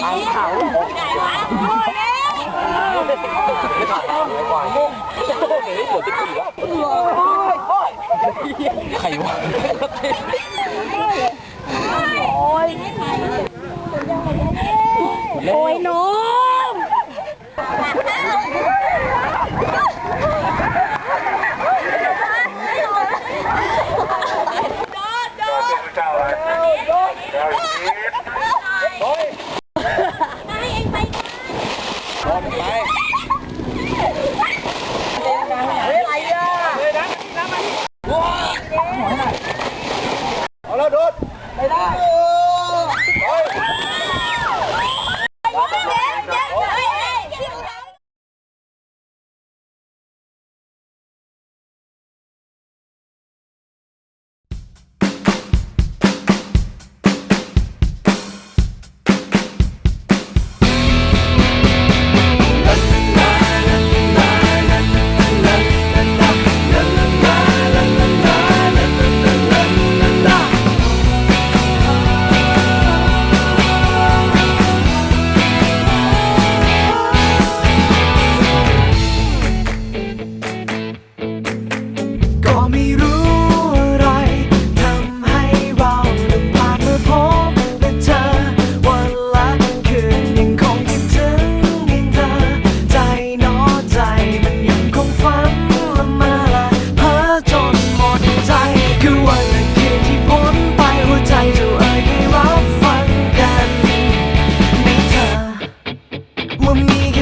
ขาเขาไหนวะโอ้ยไม่ผ่านทางไม่กว่าโอ้ยปวดจะขี่วะโอ้ยใครวะ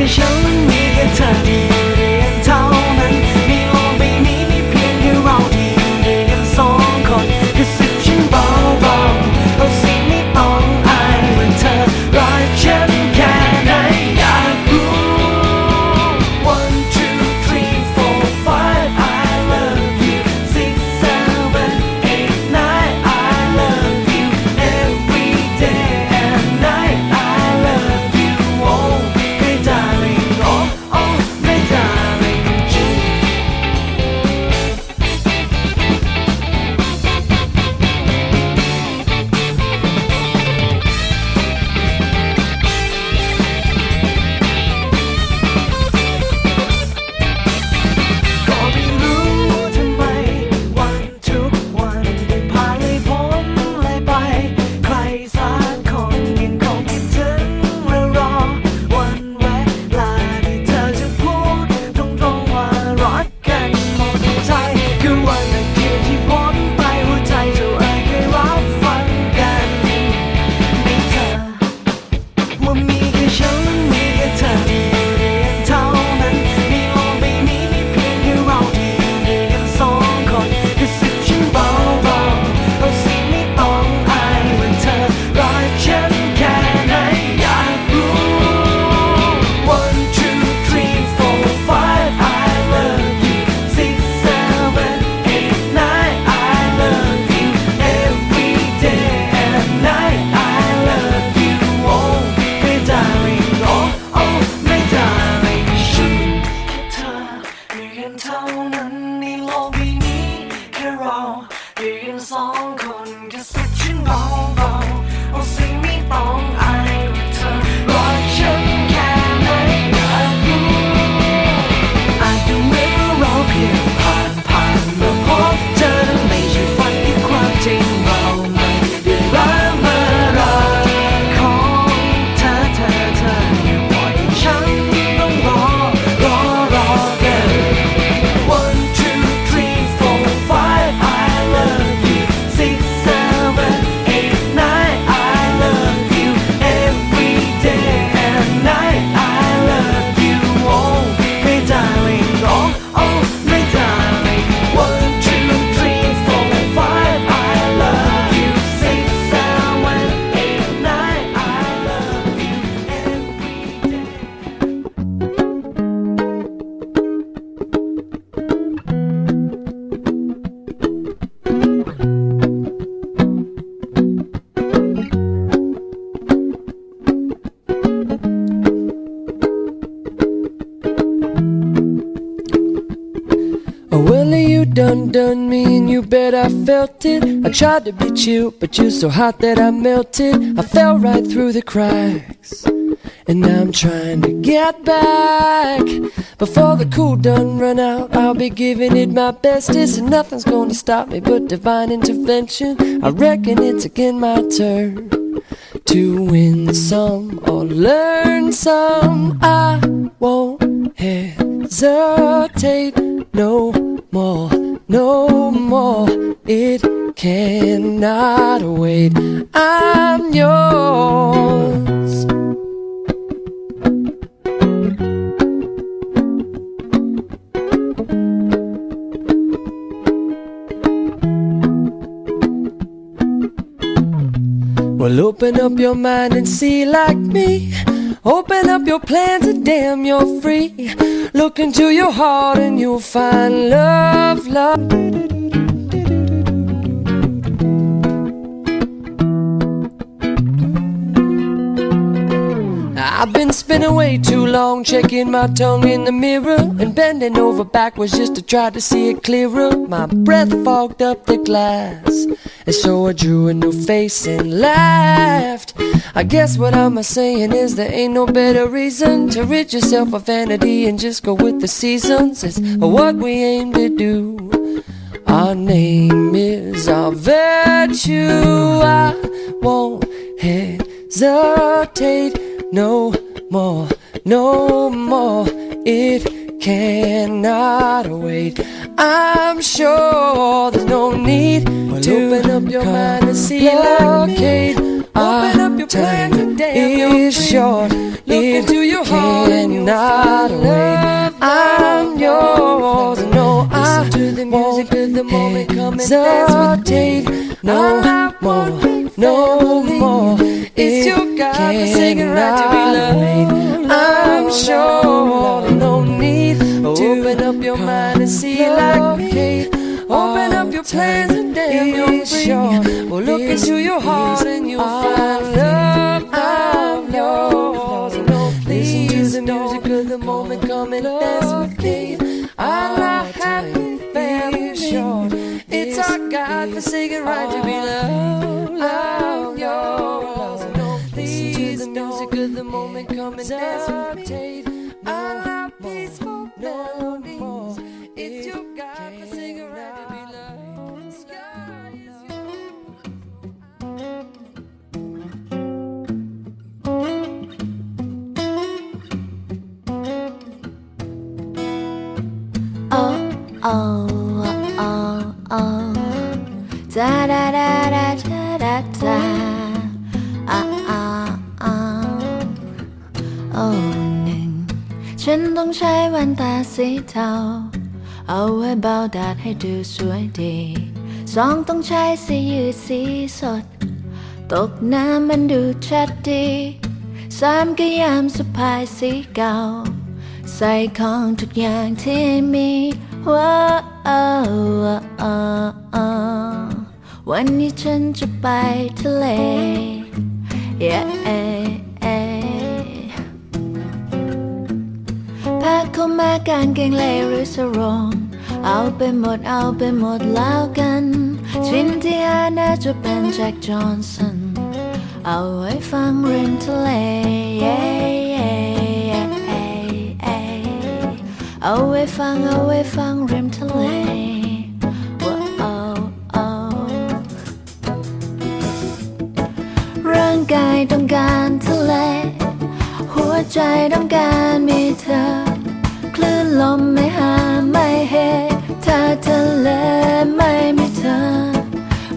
想问你，也太低。undone me and you bet I felt it. I tried to be chill, but you're so hot that I melted. I fell right through the cracks and I'm trying to get back. Before the cool done run out I'll be giving it my bestest And nothing's gonna stop me but divine intervention. I reckon it's again my turn To win some or learn some. I won't hesitate no more no more. It cannot wait. I'm yours. Well, open up your mind and see like me. Open up your plans and damn, you're free. Look into your heart and you'll find love, love. I've been spinning way too long, checking my tongue in the mirror and bending over backwards just to try to see it clearer. My breath fogged up the glass, and so I drew a new face and laughed. I guess what I'm saying is there ain't no better reason to rid yourself of vanity and just go with the seasons. It's what we aim to do. Our name is our virtue. I won't hesitate no more, no more. It cannot wait. I'm sure there's no need to open up your mind and see blockade. Open up your plan today. It's short. Look into your heart cannot wait. I'm yours. No, I to the music of the moment come and dance with me. No more, no more. It's your God-forsaken right to be loved. I'm sure your mind and see like me. Open up your plans and you're free. Well, look into your heart and you'll find love. I'm yours. No, listen to the music of the moment. Come and dance with me. I like happy family short. It's our God-forsaken right to be loved. I'm yours. No, listen to the music of the moment. Come and dance with me. I สีเทา เอาไว้เบาแดดให้ดูสวยดีสองต้องใช้สียืดสีสด ตกน้ำมันดูชัดดีสามก็ยามสะพายสีเก่า ใส่ของทุกอย่างที่มีว้าววันนี้ฉันจะไปทะเล yeah เข้ามากางเกงเลหรือสรงเอาไปหมดเอาไปหมดแล้วกันชิ้นที่หาน่าจะเป็นแจ็คจอห์นสัน เอาไว้ฟังริมทะเล เอาไว้ฟังเอาไว้ฟังริมทะเลว้าวเอาร่างกายต้องการทะเล หัวใจต้องการมีเธอ ลมไม่หาไม่เหถ้าทะเลไม่มีเธอ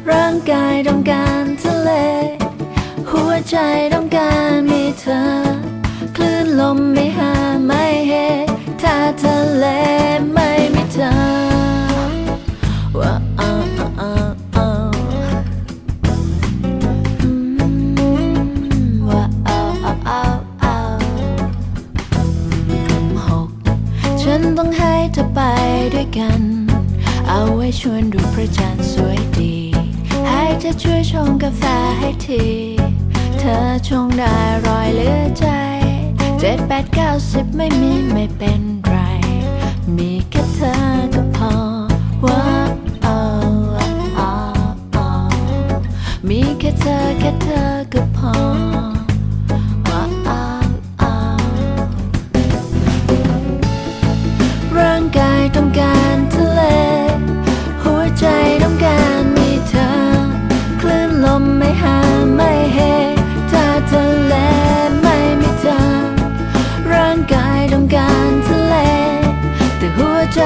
ร่างกายต้องการทะเล หัวใจต้องการมีเธอ คลื่นลมไม่หาไม่เหถ้าทะเล กัน เอาไว้ชวนดูพระจันทร์สวยดี ให้เธอช่วยชงกาแฟให้ที เธอชงได้รอยเหลือใจ เจ็ดแปดเก้าสิบไม่มีไม่เป็นไร มีแค่เธอ กายต้องการทะเล แต่หัวใจ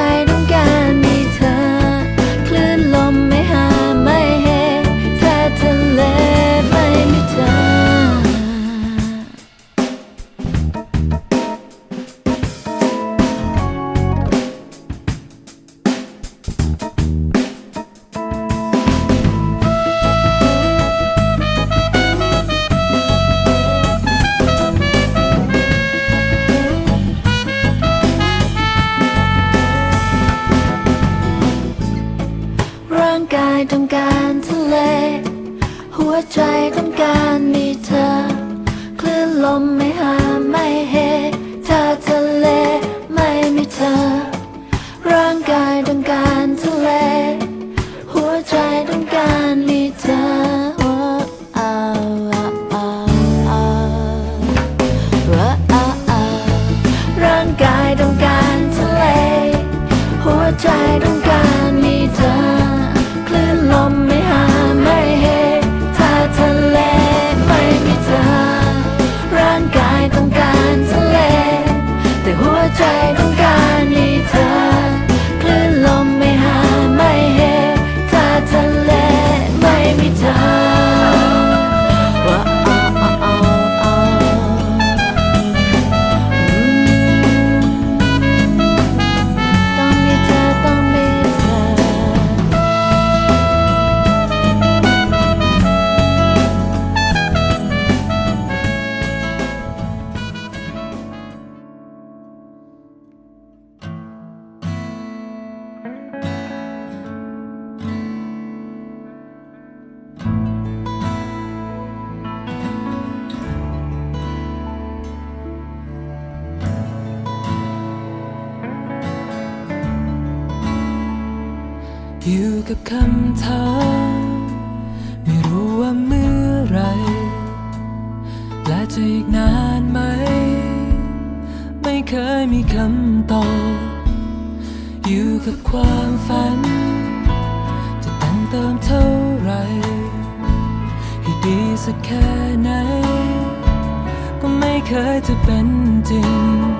ับคำถามไม่รู้ว่าเมื่อไร และจะอีกนานไหม ไม่เคยมีคำตอบ อยู่กับความฝัน จะตั้งเติมเท่าไร ให้ดีสักแค่ไหน ก็ไม่เคยจะเป็นจริง